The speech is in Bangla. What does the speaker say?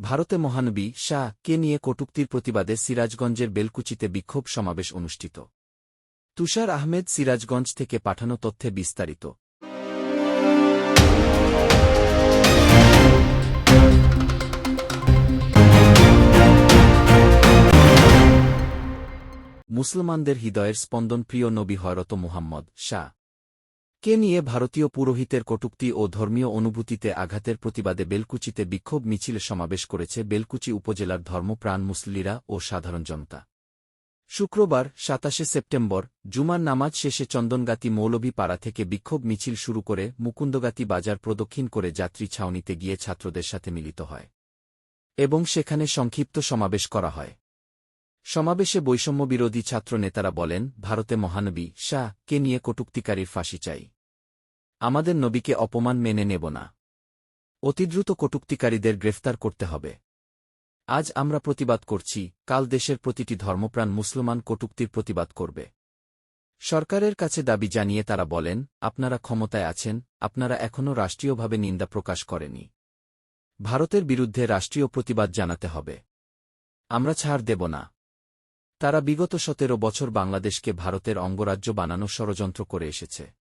ভারতে মহানবী শাহ কে নিয়ে কটূক্তির প্রতিবাদে সিরাজগঞ্জের বেলকুচিতে বিক্ষোভ সমাবেশ অনুষ্ঠিত। তুষার আহমেদ সিরাজগঞ্জ থেকে পাঠানো তথ্যে বিস্তারিত। মুসলমানদের হৃদয়ের স্পন্দন প্রিয় নবী হয়রত মুহাম্মদ শাহ। কে নিয়ে ভারতীয় পুরোহিতের কটূক্তি ও ধর্মীয় অনুভূতিতে আঘাতের প্রতিবাদে বেলকুচিতে বিক্ষোভ মিছিল সমাবেশ করেছে বেলকুচি উপজেলার ধর্মপ্রাণ মুসলিরা ও সাধারণ জনতা। শুক্রবার, সাতাশে সেপ্টেম্বর, জুমার নামাজ শেষে চন্দনগাতি মৌলভী পাড়া থেকে বিক্ষোভ মিছিল শুরু করে মুকুন্দগাতি বাজার প্রদক্ষিণ করে যাত্রী ছাউনিতে গিয়ে ছাত্রদের সাথে মিলিত হয় এবং সেখানে সংক্ষিপ্ত সমাবেশ করা হয়। সমাবেশে বৈষম্যবিরোধী ছাত্র নেতারা বলেন, ভারতে মহানবী, শাহ, কে নিয়ে কটুক্তিকারীর ফাঁসি চাই? আমাদের নবীকে অপমান মেনে নেব না। অতিদ্রুত কটুক্তিকারীদের গ্রেফতার করতে হবে। আজ আমরা প্রতিবাদ করছি, কাল দেশের প্রতিটি ধর্মপ্রাণ মুসলমান কটুক্তির প্রতিবাদ করবে। সরকারের কাছে দাবি জানিয়ে তারা বলেন, আপনারা ক্ষমতায় আছেন, আপনারা এখনও রাষ্ট্রীয়ভাবে নিন্দা প্রকাশ করেনি। ভারতের বিরুদ্ধে রাষ্ট্রীয় প্রতিবাদ জানাতে হবে। আমরা ছাড় দেব না। তারা বিগত সতেরো বছর বাংলাদেশকে ভারতের অঙ্গরাজ্য বানানো ষড়যন্ত্র করে এসেছে।